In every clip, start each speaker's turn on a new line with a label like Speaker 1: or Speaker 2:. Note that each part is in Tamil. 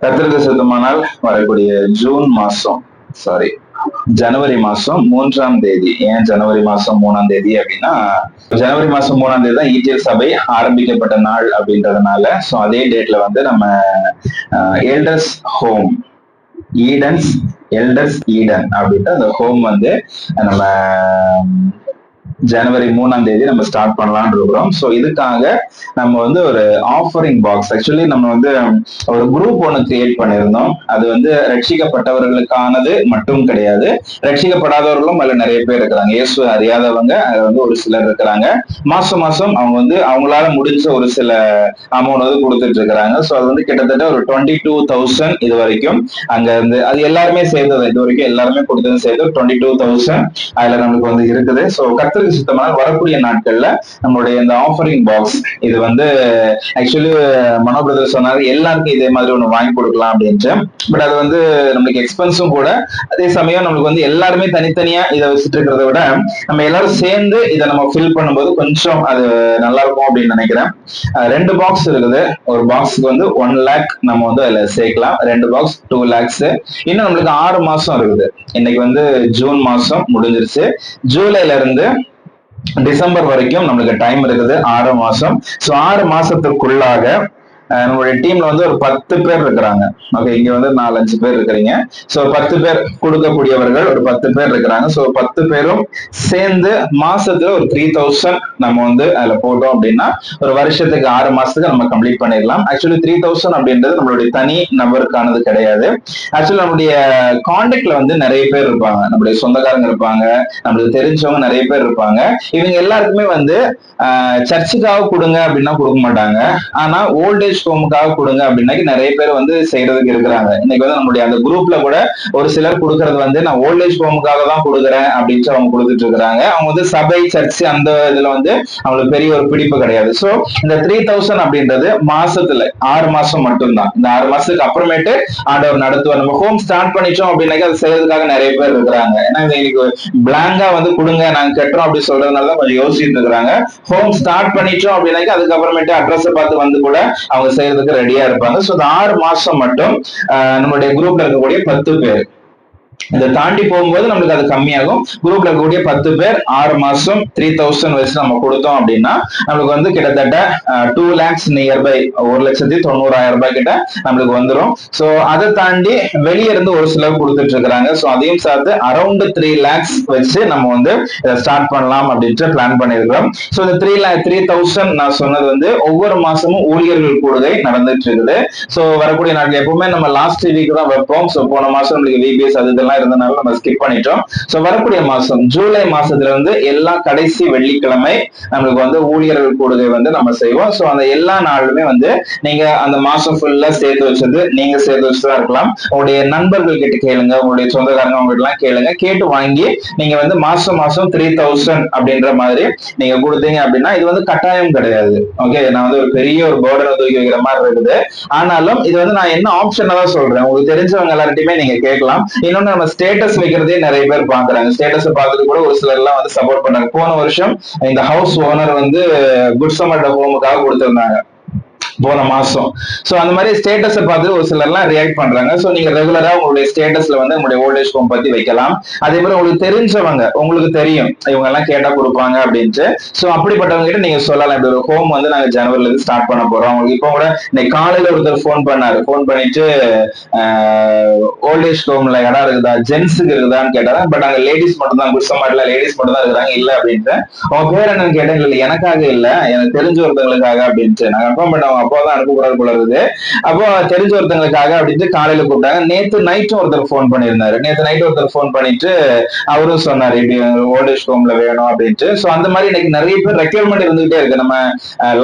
Speaker 1: கத்திரிக்கு சுத்தமானால் வரக்கூடிய ஜூன் மாசம் சாரி ஜனவரி மாசம் மூன்றாம் தேதி. ஏன் ஜனவரி மாசம் மூணாம் தேதி அப்படின்னா ஜனவரி மாசம் மூணாம் தேதி தான் இடிஎல் சபை ஆரம்பிக்கப்பட்ட நாள் அப்படின்றதுனால ஸோ அதே டேட்ல வந்து நம்ம elders home Edens elders Eden அப்படின்ட்டு அந்த ஹோம் வந்து நம்ம ஜனவரி மூணாம் தேதி நம்ம ஸ்டார்ட் பண்ணலாம்னு இருக்கிறோம். ஸோ இதுக்காக நம்ம வந்து ஒரு ஆஃபரிங் பாக்ஸ் ஆக்சுவலி நம்ம வந்து ஒரு குரூப் ஒன்று கிரியேட் பண்ணியிருந்தோம். அது வந்து ரட்சிக்கப்பட்டவர்களுக்கானது மட்டும் கிடையாது. ரட்சிக்கப்படாதவர்களும் அதில் நிறைய பேர் இருக்கிறாங்க. இயேசு அறியாதவங்க அதில் வந்து ஒரு சிலர் இருக்கிறாங்க. மாசம் மாசம் அவங்க வந்து அவங்களால முடிஞ்ச ஒரு சில அமௌண்ட் வந்து கொடுத்துட்டு இருக்கிறாங்க. ஸோ அது வந்து கிட்டத்தட்ட ஒரு டுவெண்ட்டி டூ தௌசண்ட் இது வரைக்கும் அங்க இருந்து அது எல்லாருமே சேர்ந்தது. இது வரைக்கும் எல்லாருமே கொடுத்தது சேர்த்து டுவெண்ட்டி டூ தௌசண்ட் அதுல நம்மளுக்கு வந்து இருக்குது. ஸோ கத்திரிக்கு சுத்தமாக வரக்கூடிய நாட்கள்ல நம்மளுடைய இந்த ஆஃபரிங் பாக்ஸ் இது வந்து ஆக்சுவலி மனோ பிரதர் சொன்னாரு எல்லாருக்கும் இதே மாதிரி ஒன்று வாங்கி கொடுக்கலாம் அப்படின்ட்டு. பட் அது வந்து நம்மளுக்கு எக்ஸ்பென்ஸும் கூட. அதே சமயம் நம்மளுக்கு வந்து எல்லாருமே தனித்தனியா இதை வச்சுட்டு இருக்கிறத விட நம்ம எல்லாரும் சேர்ந்து இதை நம்ம ஃபில் பண்ணும்போது கொஞ்சம் அது நல்லா இருக்கும் அப்படின்னு நினைக்கிறேன். ரெண்டு பாக்ஸ் இருக்குது. ஒரு பாக்ஸுக்கு வந்து ஒன் லேக் நம்ம வந்து அதுல சேர்க்கலாம். ரெண்டு பாக்ஸ் டூ லேக்ஸ் இன்னும் நம்மளுக்கு ஆறு மாசம் இருக்குது. இன்னைக்கு வந்து ஜூன் மாசம் முடிஞ்சிருச்சு. ஜூலைல இருந்து டிசம்பர் வரைக்கும் நம்மளுக்கு டைம் இருக்குது ஆறு மாசம். ஸோ ஆறு மாசத்துக்குள்ளாக நம்மளுடைய டீம்ல வந்து ஒரு பத்து பேர் இருக்கிறாங்க. ஓகே இங்க வந்து நாலஞ்சு பேர் இருக்கிறீங்க. ஸோ பத்து பேர் கொடுக்கக்கூடியவர்கள் ஒரு பத்து பேர் இருக்கிறாங்க. ஸோ பத்து பேரும் சேர்ந்து மாசத்துல ஒரு த்ரீ தௌசண்ட் நம்ம வந்து அதுல போட்டோம் அப்படின்னா ஒரு வருஷத்துக்கு ஆறு மாசத்துக்கு நம்ம கம்ப்ளீட் பண்ணிடலாம். ஆக்சுவலி த்ரீ தௌசண்ட் அப்படின்றது நம்மளுடைய தனி நபருக்கானது கிடையாது. ஆக்சுவலி நம்மளுடைய கான்டாக்ட்ல வந்து நிறைய பேர் இருப்பாங்க. நம்மளுடைய சொந்தக்காரங்க இருப்பாங்க. நம்மளுக்கு தெரிஞ்சவங்க நிறைய பேர் இருப்பாங்க. இவங்க எல்லாருக்குமே வந்து சர்ச்சுக்காக கொடுங்க அப்படின்னா கொடுக்க மாட்டாங்க. ஆனா ஓல்டேஜ் ஹோமுக்காக கொடுங்க அப்படின்னாக்கி நிறைய பேர் வந்து செய்யறதுக்கு இருக்கிறாங்க. இன்னைக்கு வந்து நம்மளுடைய அந்த குரூப்ல கூட ஒரு சிலர் கொடுக்கறது வந்து நான் ஓல்டேஜ் ஹோமுக்காக தான் கொடுக்குறேன் அப்படின்னு அவங்க கொடுத்துட்டு இருக்கிறாங்க. அவங்க வந்து சபை சர்ச் அந்த இதுல வந்து அவங்களுக்கு பெரிய ஒரு பிடிப்பு கிடையாது. சோ இந்த த்ரீ தௌசண்ட் அப்படின்றது மாசத்துல ஆறு மாசம் மட்டும்தான். இந்த ஆறு மாசத்துக்கு அப்புறமேட்டு ஆண்டவர் நடத்துவார். நம்ம ஹோம் ஸ்டார்ட் பண்ணிட்டோம் அப்படின்னாக்கி அதை செய்யறதுக்காக நிறைய பேர் இருக்கிறாங்க. ஏன்னா இது இன்னைக்கு பிளாங்கா வந்து கொடுங்க நாங்க கட்டுறோம் அப்படி சொல்றதுனால தான் கொஞ்சம் யோசிச்சுட்டு இருக்கிறாங்க. ஹோம் ஸ்டார்ட் பண்ணிட்டோம் அப்படின்னாக்கி அதுக்கப்புறமேட்டு அட்ரஸ் பார்த்து வந்து கூட அவங்க செய்யறதுக்கு ரெடியா இருப்பாங்க. ஸோ இந்த ஆறு மாசம் மட்டும் நம்மளுடைய குரூப்ல இருக்கக்கூடிய பத்து பேர். இதை தாண்டி போகும்போது நம்மளுக்கு அது கம்மியாகும். குரூப்ல இருக்கக்கூடிய பத்து பேர் ஆறு மாசம் த்ரீ தௌசண்ட் வச்சு நம்ம கொடுத்தோம் அப்படின்னா நம்மளுக்கு வந்து கிட்டத்தட்ட டூ லேக்ஸ் நியர்பை ஒரு லட்சத்தி தொண்ணூறாயிரம் ரூபாய் கிட்ட நம்மளுக்கு வந்துடும் ஸோ அதை தாண்டி வெளியே இருந்து ஒரு சிலர் கொடுத்துட்டு இருக்கிறாங்க. ஸோ அதையும் சேர்த்து அரௌண்ட் த்ரீ லேக்ஸ் வச்சு நம்ம வந்து இதை ஸ்டார்ட் பண்ணலாம் அப்படின்ட்டு பிளான் பண்ணியிருக்கிறோம். ஸோ இந்த த்ரீ லேக் த்ரீ தௌசண்ட் நான் சொன்னது வந்து ஒவ்வொரு மாசமும் ஊழியர்கள் கூடுகை நடந்துட்டு இருக்குது. ஸோ வரக்கூடிய நாட்கள் எப்பவுமே நம்ம லாஸ்ட் வீக் தான் வைப்போம். ஸோ போன மாசம் நம்மளுக்கு விபிஎஸ் அது இதெல்லாம் இருந்தனால நம்ம ஸ்கிப் பண்ணிட்டோம். ஸோ வரக்கூடிய மாசம் ஜூலை மாசத்துல இருந்து எல்லா கடைசி வெள்ளிக்கிழமை நம்மளுக்கு வந்து ஊழியர்கள் கூடுகை வந்து நம்ம செய்வோம். ஸோ அந்த எல்லா நாளுமே வந்து நீங்க அந்த மாசம் ஃபுல்லா சேர்த்து வச்சது நீங்க சேர்த்து வச்சுதான் இருக்கலாம். உங்களுடைய நண்பர்கள் கிட்ட கேளுங்க உங்களுடைய சொந்தக்காரங்க அவங்ககிட்ட எல்லாம் கேளுங்க. கேட்டு வாங்கி நீங்க வந்து மாசம் மாசம் த்ரீ தௌசண்ட் அப்படின்ற மாதிரி நீங்க கொடுத்தீங்க அப்படின்னா இது வந்து கட்டாயம் கிடையாது. ஓகே நான் வந்து ஒரு பெரிய ஒரு போர்டரை தூக்கி வைக்கிற மாதிரி இருக்குது. ஆனாலும் இது வந்து நான் என்ன ஆப்ஷனை தான் சொல்றேன். உங்களுக்கு தெரிஞ்சவங்க எல்லார்ட்டையுமே நீங்க கேட்கலாம். இன்னொன்னு நம்ம ஸ்டேட்டஸ் வைக்கிறதே நிறைய பேர் பாக்குறாங்க. ஸ்டேட்டஸ் பார்த்துட்டு கூட ஒரு சிலர் எல்லாம் வந்து சப்போர்ட் பண்றாங்க போன வருஷம் இந்த ஹவுஸ் ஓனர் வந்து குட் சம்மர் ஹோமுக்காக கொடுத்திருந்தாங்க. போன மாசம். சோ அந்த மாதிரி ஸ்டேட்டஸை பார்த்து ஒரு சிலர்லாம் ரியாக்ட் பண்றாங்க. சோ நீங்க ரெகுலரா உங்களுடைய ஸ்டேட்டஸ்ல வந்து உங்களுடைய ஓல்டேஜ் ஹோம் பத்தி வைக்கலாம். அதே மாதிரி உங்களுக்கு தெரிஞ்சவங்க உங்களுக்கு தெரியும் இவங்க எல்லாம் கேட்டா கொடுப்பாங்க அப்படின்ட்டு. சோ அப்படிப்பட்டவங்க கிட்ட நீங்க சொல்லலாம். இப்படி ஒரு ஹோம் வந்து நாங்க ஜனவரில இருந்து ஸ்டார்ட் பண்ண போறோம். உங்களுக்கு இப்போ கூட இன்னைக்கு காலையில ஒருத்தர் ஃபோன் பண்ணாரு. ஃபோன் பண்ணிட்டு ஓல்டேஜ் ஹோம்ல இடம் இருக்குதா? ஜென்ஸுக்கு இருக்குதான்னு கேட்டாங்க பட் அங்க லேடிஸ் மட்டும் தான் குடிசமாட்டில லேடிஸ் மட்டும் தான் இருக்கிறாங்க. இல்ல அப்படின்ட்டு. அவங்க பேர் என்னன்னு கேட்டேன் இல்ல எனக்காக இல்ல. எனக்கு தெரிஞ்ச ஒருத்தவங்களுக்காக அப்படின்ட்டு. நான் கன்ஃபார்ம் பண்ண அவங்க அப்பா தான் போல இருக்குது. அப்போ தெரிஞ்ச ஒருத்தங்களுக்காக அப்படின்ட்டு காலையில கூப்பிட்டாங்க. நேத்து நைட்டும் ஒருத்தர் ஃபோன் பண்ணியிருந்தாரு. நேத்து நைட் ஒருத்தர் ஃபோன் பண்ணிட்டு அவரும் சொன்னாரு இப்படி ஓல்டேஜ் ஹோம்ல வேணும் அப்படின்ட்டு. சோ அந்த மாதிரி இன்னைக்கு நிறைய பேர் ரெக்யர்மெண்ட் இருந்துகிட்டே இருக்கு. நம்ம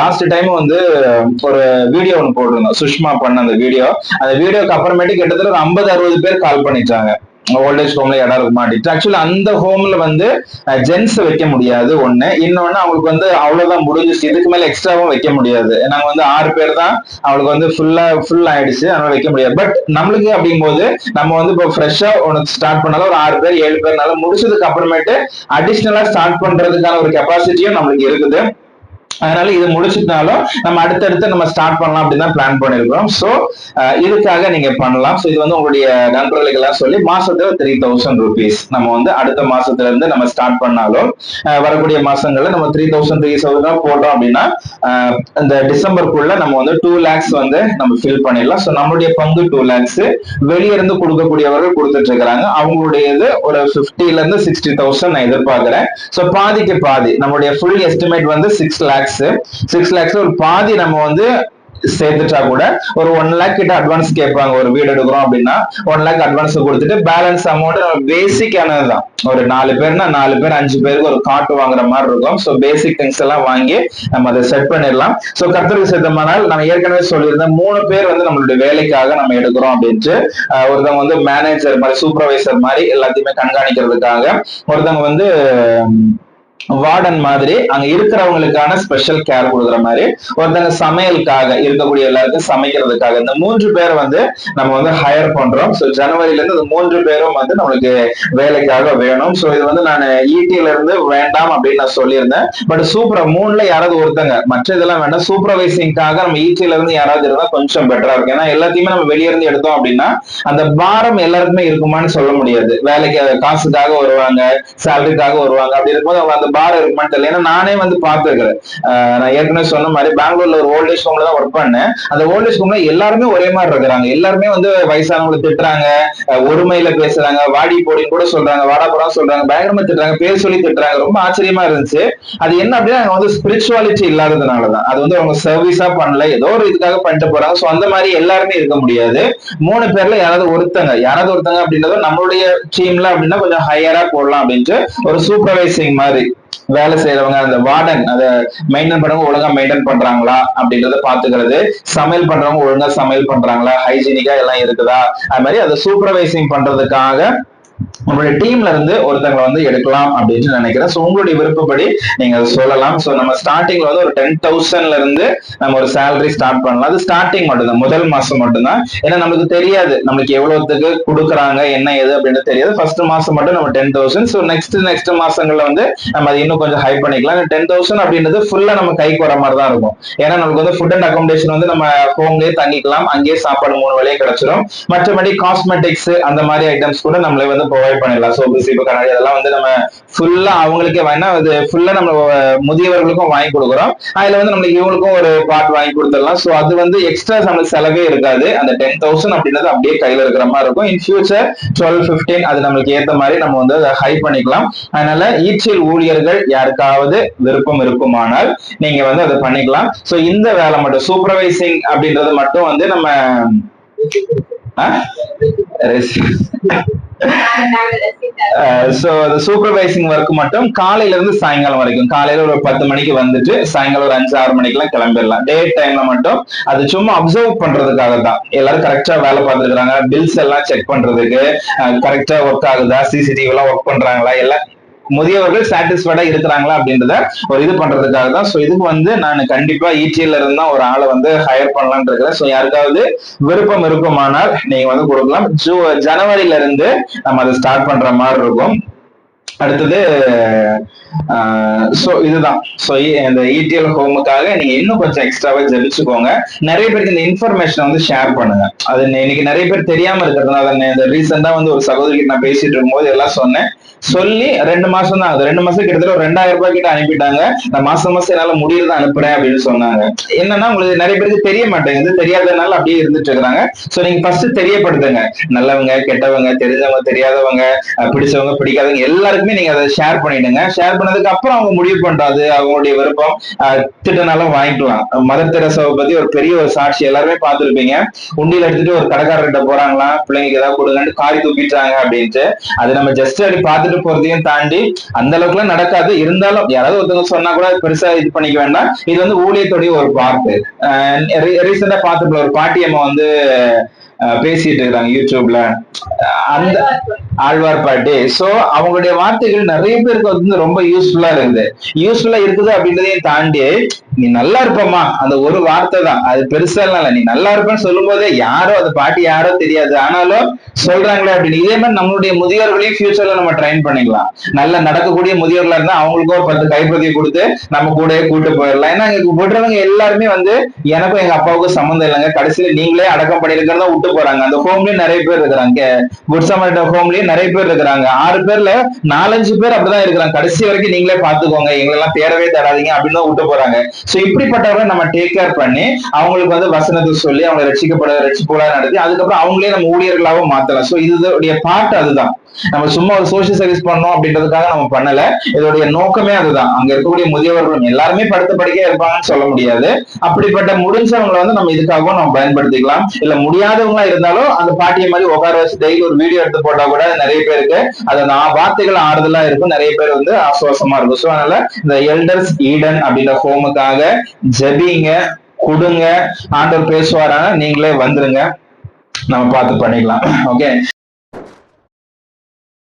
Speaker 1: லாஸ்ட் டைம் வந்து ஒரு வீடியோ ஒன்று போட்டிருந்தோம். சுஷ்மா பண்ண அந்த வீடியோ அந்த வீடியோக்கு அப்புறமேட்டு கிட்டத்தட்ட ஒரு ஐம்பது அறுபது பேர் கால் பண்ணிட்டாங்க. ஓல்டேஜ் ஹோம்ல இடம் இருக்க மாட்டேங்குது ஆக்சுவலி அந்த ஹோம்ல வந்து ஜென்ஸ் வைக்க முடியாது ஒண்ணு. இன்னொன்னு அவங்களுக்கு வந்து அவ்வளவுதான் முடிஞ்சிச்சு இதுக்கு மேல எக்ஸ்ட்ராவும் வைக்க முடியாது. நாங்க வந்து ஆறு பேர் தான். அவளுக்கு வந்து ஃபுல்லா ஃபுல் ஆயிடுச்சு. அதனால வைக்க முடியாது. பட் நம்மளுக்கு அப்படிங்கும்போது நம்ம வந்து இப்போ ஃப்ரெஷ்ஷா உனக்கு ஸ்டார்ட் பண்ணாலும் ஒரு ஆறு பேர் ஏழு பேர்னால முடிச்சதுக்கு அப்புறமேட்டு அடிஷ்னலா ஸ்டார்ட் பண்றதுக்கான ஒரு கெப்பாசிட்டியும் நம்மளுக்கு இருக்குது. அதனால இது முடிச்சிட்டாலும் நம்ம அடுத்தடுத்து நம்ம ஸ்டார்ட் பண்ணலாம் அப்படின்னு தான் பிளான் பண்ணிருக்கிறோம். ஸோ இதுக்காக நீங்க பண்ணலாம். ஸோ இது வந்து உங்களுடைய நண்பர்களுக்கு எல்லாம் சொல்லி மாசத்துல த்ரீ தௌசண்ட் ருபீஸ் நம்ம வந்து அடுத்த மாசத்துல இருந்து நம்ம ஸ்டார்ட் பண்ணாலும் வரக்கூடிய மாசங்கள்ல நம்ம த்ரீ தௌசண்ட் த்ரீ தௌசண்ட் போட்டோம் அப்படின்னா இந்த டிசம்பருக்குள்ள நம்ம வந்து டூ லேக்ஸ் வந்து நம்ம ஃபில் பண்ணிடலாம். ஸோ நம்மளுடைய பங்கு டூ லேக்ஸ் வெளியே இருந்து கொடுக்கக்கூடியவர்கள் கொடுத்துட்டு இருக்கிறாங்க. அவங்களுடையது ஒரு 50 இருந்து சிக்ஸ்டி தௌசண்ட் நான் எதிர்பார்க்கிறேன். ஸோ பாதிக்கு பாதி நம்மளுடைய ஃபுல் எஸ்டிமேட் வந்து சிக்ஸ் லேக்ஸ் சிக்ஸ் லேக்ஸ் ஒரு பாதி நம்ம வந்து சேர்த்துட்டா கூட ஒரு ஒன் லேக் கிட்ட அட்வான்ஸ் கேட்பாங்க. ஒரு வீடு எடுக்கிறோம் அப்படின்னா ஒன் லேக் அட்வான்ஸ் கொடுத்துட்டு பேலன்ஸ் அமௌண்ட் பேசிக்கானது தான். ஒரு நாலு பேர்னா நாலு பேர் அஞ்சு பேருக்கு ஒரு காட்டு வாங்குற மாதிரி இருக்கும். ஸோ பேசிக் திங்ஸ் எல்லாம் வாங்கி நம்ம அதை செட் பண்ணிடலாம். ஸோ கர்த்தருக்கு சித்தமானால் நம்ம ஏற்கனவே சொல்லியிருந்தேன் மூணு பேர் வந்து நம்மளுடைய வேலைக்காக நம்ம எடுக்கிறோம் அப்படின்ட்டு. ஒருத்தவங்க வந்து மேனேஜர் மாதிரி சூப்பர்வைசர் மாதிரி எல்லாத்தையுமே கண்காணிக்கிறதுக்காக ஒருத்தவங்க வந்து வார்டன் மாதிரி அங்க இருக்கிறவங்களுக்கான ஸ்பெஷல் கேர் கொடுக்குற மாதிரி ஒருத்தங்க சமையலுக்காக இருக்கக்கூடிய எல்லாருக்கும் சமைக்கிறதுக்காக இந்த மூன்று பேர் வந்து நம்ம வந்து ஹையர் பண்றோம். ஸோ ஜனவரில இருந்து இந்த மூன்று பேரும் வந்து நம்மளுக்கு வேலைக்காக வேணும். ஸோ இது வந்து நான் ஈட்டில இருந்து வேண்டாம் அப்படின்னு நான் சொல்லியிருந்தேன். பட் சூப்பர் மூணுல யாராவது ஒருத்தங்க மற்ற இதெல்லாம் வேண்டாம். சூப்பர்வைசிங்காக நம்ம ஈட்டில இருந்து யாராவது இருந்தா கொஞ்சம் பெட்டரா இருக்கும். ஏன்னா எல்லாத்தையுமே நம்ம வெளியே இருந்து எடுத்தோம் அப்படின்னா அந்த பாரம் எல்லாருக்குமே இருக்குமான்னு சொல்ல முடியாது. வேலைக்கு காசுக்காக வருவாங்க சேலரிக்காக வருவாங்க. அப்படி இருக்கும்போது அவங்க அந்த பாரம் இருக்க மாட்டேன். ஏன்னா நானே வந்து பார்த்துருக்கிறேன். நான் ஏற்கனவே சொன்ன மாதிரி பெங்களூர்ல ஒரு ஓல்டேஜ் ஹோம்ல தான் ஒர்க் பண்ணேன். அந்த ஓல்டேஜ் ஹோம்ல எல்லாருமே ஒரே மாதிரி இருக்கிறாங்க. எல்லாருமே வந்து வயசானவங்களை திட்டுறாங்க. ஒருமையில பேசுறாங்க. வாடி போடின்னு கூட சொல்றாங்க. வாடா சொல்றாங்க. பயங்கரமா திட்டுறாங்க. பேர் சொல்லி திட்டுறாங்க. ரொம்ப ஆச்சரியமா இருந்துச்சு. அது என்ன அப்படின்னா அங்க வந்து ஸ்பிரிச்சுவாலிட்டி இல்லாததுனாலதான் அது வந்து அவங்க சர்வீஸா பண்ணல. ஏதோ ஒரு இதுக்காக பண்ணிட்டு போறாங்க. சோ அந்த மாதிரி எல்லாருமே இருக்க முடியாது. மூணு பேர்ல யாராவது ஒருத்தங்க. யாராவது ஒருத்தங்க அப்படின்றத நம்மளுடைய டீம்ல அப்படின்னா கொஞ்சம் ஹையரா போடலாம் அப்படின்ட்டு ஒரு சூப்பர்வைசிங் மாதிரி. வேலை செய்யறவங்க அந்த வார்டன் அதை மெயின்டைன் பண்றவங்க ஒழுங்கா மெயின்டைன் பண்றாங்களா அப்படின்றத பாத்துக்கிறது சமையல் பண்றவங்க ஒழுங்கா சமையல் பண்றாங்களா? ஹைஜீனிக்கா எல்லாம் இருக்குதா? அது மாதிரி அதை சூப்பர்வைசிங் பண்றதுக்காக உங்களுடைய டீம்ல இருந்து ஒருத்தங்களை வந்து எடுக்கலாம் அப்படின்னு நினைக்கிறேன். ஸோ உங்களுடைய விருப்பப்படி நீங்க சொல்லலாம். ஸோ நம்ம ஸ்டார்டிங்ல வந்து ஒரு டென் தௌசண்ட்ல இருந்து நம்ம ஒரு சேலரி ஸ்டார்ட் பண்ணலாம். அது ஸ்டார்டிங் மட்டும்தான். முதல் மாசம் மட்டும்தான். ஏன்னா நமக்கு தெரியாது. நம்மளுக்கு எவ்வளவுத்துக்கு கொடுக்குறாங்க என்ன ஏது அப்படின்னு தெரியாது. ஃபர்ஸ்ட் மாசம் மட்டும் நம்ம ten thousand so next next மாசங்கள்ல வந்து நம்ம அதை இன்னும் கொஞ்சம் ஹை பண்ணிக்கலாம். டென் தௌசண்ட் அப்படின்றது ஃபுல்லா நம்ம கைக்கு வர மாதிரி தான் இருக்கும். ஏன்னா நமக்கு வந்து ஃபுட் அண்ட் அகாமடேஷன் வந்து நம்ம ஹோம்லயே தங்கிக்கலாம். அங்கேயே சாப்பாடு மூணு வேலையும் கிடைச்சிரும். மற்றபடி காஸ்மெட்டிக்ஸ் அந்த மாதிரி ஐட்டம்ஸ் கூட நம்மளே வந்து ப்ரொவைட் பண்ணிடலாம். சோப்பு சீப்பு கண்ணாடி அதெல்லாம் வந்து நம்ம ஃபுல்லா அவங்களுக்கே வேணா அது ஃபுல்லா நம்ம முதியவர்களுக்கும் வாங்கி கொடுக்குறோம். அதுல வந்து நம்மளுக்கு இவங்களுக்கும் ஒரு பார்ட் வாங்கி கொடுத்துடலாம். ஸோ அது வந்து எக்ஸ்ட்ரா நம்மளுக்கு செலவே இருக்காது. அந்த டென் தௌசண்ட் அப்படின்றது அப்படியே கையில இருக்கிற மாதிரி இருக்கும். இன் ஃபியூச்சர் டுவெல் பிப்டீன் அது நம்மளுக்கு ஏத்த மாதிரி நம்ம வந்து அதை ஹை பண்ணிக்கலாம். அதனால ஈச்சல் ஊழியர்கள் யாருக்காவது விருப்பம் இருக்குமானால் நீங்க வந்து அதை பண்ணிக்கலாம். ஸோ இந்த வேலை மட்டும் சூப்பர்வைசிங் அப்படின்றது மட்டும் வந்து நம்ம ஸோ அந்த சூப்பர்வைசிங் ஒர்க் மட்டும் காலையில இருந்து சாயங்காலம் வரைக்கும். காலையில ஒரு பத்து மணிக்கு வந்துட்டு சாயங்காலம் ஒரு அஞ்சு ஆறு மணிக்கெல்லாம் கிளம்பிடலாம். டே டைம்ல மட்டும் அது சும்மா அப்சர்வ் பண்றதுக்காக தான். எல்லாரும் கரெக்டா வேலை பார்த்துருக்காங்க பில்ஸ் எல்லாம் செக் பண்றதுக்கு uh, கரெக்டா ஒர்க் ஆகுதா? சிசிடிவி எல்லாம் ஒர்க் பண்றாங்களா? எல்லாம் முதியவர்கள் சாட்டிஸ்ஃபைடா இருக்கிறாங்களா அப்படின்றத ஒரு இது பண்றதுக்காக தான். ஸோ இதுக்கு வந்து நான் கண்டிப்பா ஈச்சியில இருந்து தான் ஒரு ஆளை வந்து ஹையர் பண்ணலாம்னு இருக்கிறேன். ஸோ யாருக்காவது விருப்பம் இருக்குமானால் நீங்க வந்து கொடுக்கலாம். ஜூ ஜனவரில இருந்து நம்ம அதை ஸ்டார்ட் பண்ற மாதிரி இருக்கும். அடுத்தது ஸோ இதுதான். ஸோ இந்த இடிஎல் ஹோமுக்காக நீங்க இன்னும் கொஞ்சம் எக்ஸ்ட்ராவா ஜெபிச்சுக்கோங்க. நிறைய பேருக்கு இந்த இன்ஃபர்மேஷனை வந்து ஷேர் பண்ணுங்க. அது இன்னைக்கு நிறைய பேர் தெரியாம இருக்கிறதுனால இந்த ரீசெண்டா வந்து ஒரு சகோதரிக்கு நான் பேசிட்டு இருக்கும்போது எல்லாம் சொன்னேன். சொல்லி ரெண்டு மாசம் தான் அது ரெண்டு மாசம் கிட்டத்தட்ட ஒரு ரெண்டாயிரம் ரூபாய் கிட்ட அனுப்பிட்டாங்க. நான் மாசம் மாசம் என்னால முடியறத அனுப்புறேன் அப்படின்னு சொன்னாங்க. என்னன்னா உங்களுக்கு நிறைய பேருக்கு தெரிய மாட்டேங்குது. தெரியாதனால அப்படியே இருந்துட்டு இருக்காங்க ஸோ நீங்க ஃபர்ஸ்ட் தெரியப்படுத்துங்க. நல்லவங்க கெட்டவங்க தெரிஞ்சவங்க தெரியாதவங்க பிடிச்சவங்க பிடிக்காதவங்க எல்லாருக்கும் நீங்க அதை ஷேர் பண்ணிடுங்க. ஷேர் பண்ணதுக்கு அப்புறம் அவங்க முடிவு பண்றாது. அவங்களுடைய விருப்பம் திட்டனாலும் வாங்கிக்கலாம். மதர் தெரசாவை பத்தி ஒரு பெரிய ஒரு சாட்சி எல்லாருமே பார்த்திருப்பீங்க. உண்டியில் எடுத்துட்டு ஒரு கடைக்காரர்கிட்ட போறாங்களா பிள்ளைங்களுக்கு ஏதாவது கொடுங்கன்னு காரி தூக்கிட்டாங்க அப்படின்ட்டு. அது நம்ம ஜஸ்ட் அப்படி பார்த்துட்டு போறதையும் தாண்டி அந்த அளவுக்குலாம் நடக்காது. இருந்தாலும் யாராவது ஒருத்தவங்க சொன்னா கூட பெருசா இது பண்ணிக்க வேண்டாம். இது வந்து ஊழியத்துடைய ஒரு பார்ட்டு ரீசெண்டா பார்த்துட்டு ஒரு பாட்டி அம்மா வந்து பேசிட்டு இருக்காங்க யூடியூப்ல. அந்த ஆழ்வார்பாட்டி சோ அவங்களுடைய வார்த்தைகள் நிறைய பேருக்கு வந்து ரொம்ப யூஸ்ஃபுல்லா இருக்குது யூஸ்ஃபுல்லா இருக்குது அப்படின்றதையும் தாண்டி நீ நல்லா இருப்பம்மா. அந்த ஒரு வார்த்தை தான். அது பெருசா இல்ல. நீ நல்லா இருப்பேன்னு சொல்லும் போதே யாரோ அது பாட்டி யாரோ தெரியாது. ஆனாலும் சொல்றாங்களே அப்படின்னு. இதே மாதிரி நம்மளுடைய முதியோர்களையும் ஃபியூச்சர்ல நம்ம ட்ரைன் பண்ணிக்கலாம். நல்ல நடக்கக்கூடிய முதியோர்களா இருந்தா அவங்களுக்கும் ஒரு பத்து கைப்பதியை கொடுத்து நம்ம கூடயே கூட்டு போயிடலாம். ஏன்னா இங்க விடுறவங்க எல்லாருமே வந்து எனக்கும் எங்க அப்பாவுக்கும் சம்மந்தம் இல்லைங்க. கடைசியில நீங்களே அடக்கம் பண்ணிருக்கிறதா விட்டு போறாங்க. அந்த ஹோம்லயும் நிறைய பேர் இருக்கிறாங்க. குட் சமரிட்ட ஹோம்லயும் நிறைய பேர் இருக்கிறாங்க. ஆறு பேர்ல நாலஞ்சு பேர் அப்படிதான் இருக்கிறாங்க. கடைசி வரைக்கும் நீங்களே பாத்துக்கோங்க எங்களெல்லாம் தேடவே தராதீங்க அப்படின்னு தான் விட்டு போறாங்க. சோ இப்படிப்பட்டவரை நம்ம டேக் கேர் பண்ணி அவங்களுக்கு வந்து வசனத்தை சொல்லி அவங்க ரட்சிக்கப்பட ரசிப்போட நடத்தி அதுக்கப்புறம் அவங்களே நம்ம ஊழியர்களாகவும் மாத்தலாம். சோ இதோடைய பாட்டு அதுதான். நம்ம சும்மா ஒரு சோசியல் சர்வீஸ் பண்ணோம் அப்படின்றதுக்காக நம்ம பண்ணல. இதோடைய நோக்கமே அதுதான். அங்க இருக்கக்கூடிய முதியவர்களும் எல்லாருமே படுத்த படிக்க இருப்பாங்கன்னு சொல்ல முடியாது. அப்படிப்பட்ட முடிஞ்சவங்களை வந்து நம்ம இதுக்காகவும் நம்ம பயன்படுத்திக்கலாம். இல்ல முடியாதவங்களா இருந்தாலும் அந்த பாட்டியை மாதிரி உட்கார வச்சு டெய்லி ஒரு வீடியோ எடுத்து போட்டா கூட நிறைய பேருக்கு அது நான் வார்த்தைகள் ஆறுதலா இருக்கும். நிறைய பேர் வந்து ஆசுவாசமா இருக்கும். ஸோ அதனால இந்த எல்டர்ஸ் ஈடன் அப்படின்ற ஹோமுக்காக ஜெபிங்க கொடுங்க. ஆண்டவர் பேசுவாரான நீங்களே வந்துருங்க. நம்ம பார்த்து பண்ணிக்கலாம். ஓகே